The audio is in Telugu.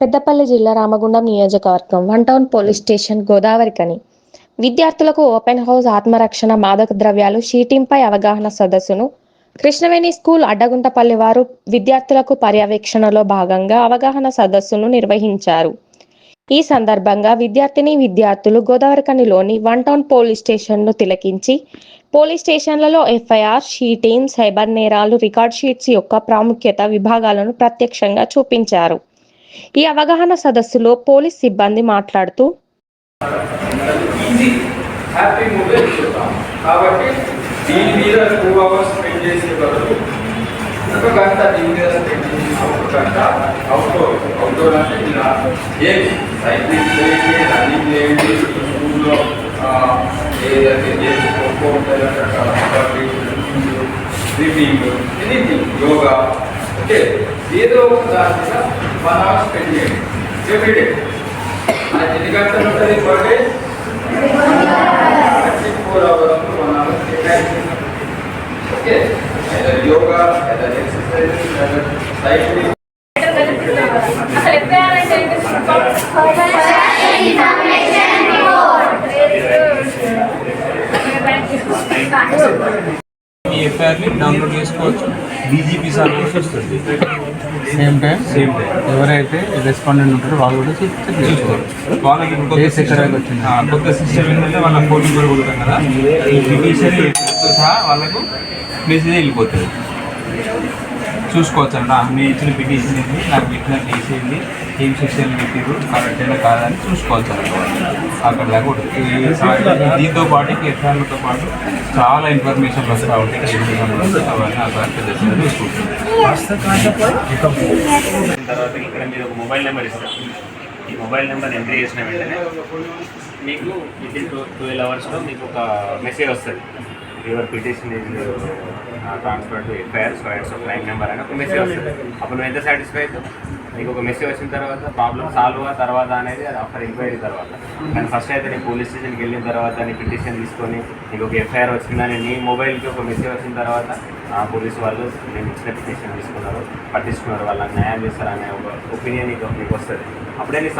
పెద్దపల్లి జిల్లా రామగుండం నియోజకవర్గం one town police station Godavarikhani. విద్యార్థులకు ఓపెన్ హౌస్ ఆత్మరక్షణ మాదక ద్రవ్యాలు షీటింపై అవగాహన సదస్సును కృష్ణవేణి స్కూల్ అడ్డగుంటపల్లి వారు విద్యార్థులకు పర్యవేక్షణలో భాగంగా అవగాహన సదస్సును నిర్వహించారు. ఈ సందర్భంగా విద్యార్థిని విద్యార్థులు గోదావరికనిలోని వన్ టౌన్ పోలీస్ స్టేషన్ను తిలకించి పోలీస్ స్టేషన్లలో ఎఫ్ఐఆర్ షీటింగ్ సైబర్ నేరాలు రికార్డ్ షీట్స్ యొక్క ప్రాముఖ్యత విభాగాలను ప్రత్యక్షంగా చూపించారు. ఈ అవగాహన సదస్సులో పోలీస్ సిబ్బంది మాట్లాడుతూ హ్యాపీ చూద్దాం కాబట్టి దీని మీద టూ అవర్స్ స్పెండ్ చేసే బదులు ఒక గంట దీని మీద స్పెండ్ చేసి ఒక గంట అవుట్డోర్ అవుట్డోర్ అంటే ఇలా సైక్లింగ్ చేయండి రన్నింగ్ చేయండి స్కూల్లో ఏదైతే గేమ్స్ ఖోఖో ఉంటాయి రకరకాల kabaddi swimming anything yoga okay ఏదో ఒక దాని మీద వన్ అవర్ స్పెండ్ చేయండి ఎవ్రీడే మనకి ఎన్ని గంటలు ఉంటుంది per day four hours one hour కేటాయించండి okay either yoga either exercise either cycling అసలు ఎఫ్ఐఆర్ ఏంటి ఈ ఎఫ్ఐఆర్ని డౌన్లోడ్ చేసుకోవచ్చు. డీజీపీ సర్వీస్ వస్తుంది. సేమ్ టైం సేమ్ టైం ఎవరైతే రెస్పాండెంట్ ఉంటారో వాళ్ళు కూడా చూసుకోవచ్చు వాళ్ళకి వచ్చింది? కొత్త సిస్టమ్ ఏంటంటే వాళ్ళ ఫోన్ నెంబర్ కొడతాం కదా. సహా వాళ్ళకు మెసేజ్ వెళ్ళిపోతుంది. చూసుకోవచ్చు అంట మీ ఇచ్చిన పిటిషన్ ఏంది నాకు పెట్టిన టీసీ ఏంది ఏం సెక్షన్ పెట్టిరు కరెక్ట్ అయినా కాదని చూసుకోవచ్చు అక్కడ దాకా దీంతో పాటు ఎఫ్ఐఆర్లతో పాటు చాలా ఇన్ఫర్మేషన్ వస్తూ ఉంటాయి అవన్నీ అక్కడ చూసుకుంటుంది తర్వాత ఇక్కడ మీరు ఒక మొబైల్ నెంబర్ ఇస్తారు. ఈ మొబైల్ నెంబర్ ఎంట్రీ చేసిన వెంటనే మీకు విత్ ఇన్ టూ ట్వెల్వ్ అవర్స్లో మీకు ఒక మెసేజ్ వస్తుంది. Your petition is transfer to FIR so it's claim number అని ఒక మెసేజ్ వస్తుంది. అప్పుడు నువ్వు ఎంత సాటిస్ఫై అవుతావు నీకు ఒక మెసేజ్ వచ్చిన తర్వాత ప్రాబ్లం సాల్వ్ ఆ తర్వాత అనేది అది ఆఫ్టర్ ఎంక్వైరీ తర్వాత. కానీ ఫస్ట్ అయితే నేను పోలీస్ స్టేషన్కి వెళ్ళిన తర్వాత నీ పిటిషన్ తీసుకొని నీకు ఒక ఎఫ్ఐఆర్ వచ్చిందని నీ మొబైల్కి ఒక మెసేజ్ వచ్చిన తర్వాత ఆ పోలీస్ వాళ్ళు నేను ఇచ్చిన పిటిషన్ తీసుకున్నారు పట్టించుకున్నారు వాళ్ళకి న్యాయం చేస్తారనే ఒక ఒపీనియన్ నీకు నీకు వస్తుంది. అప్పుడే నీ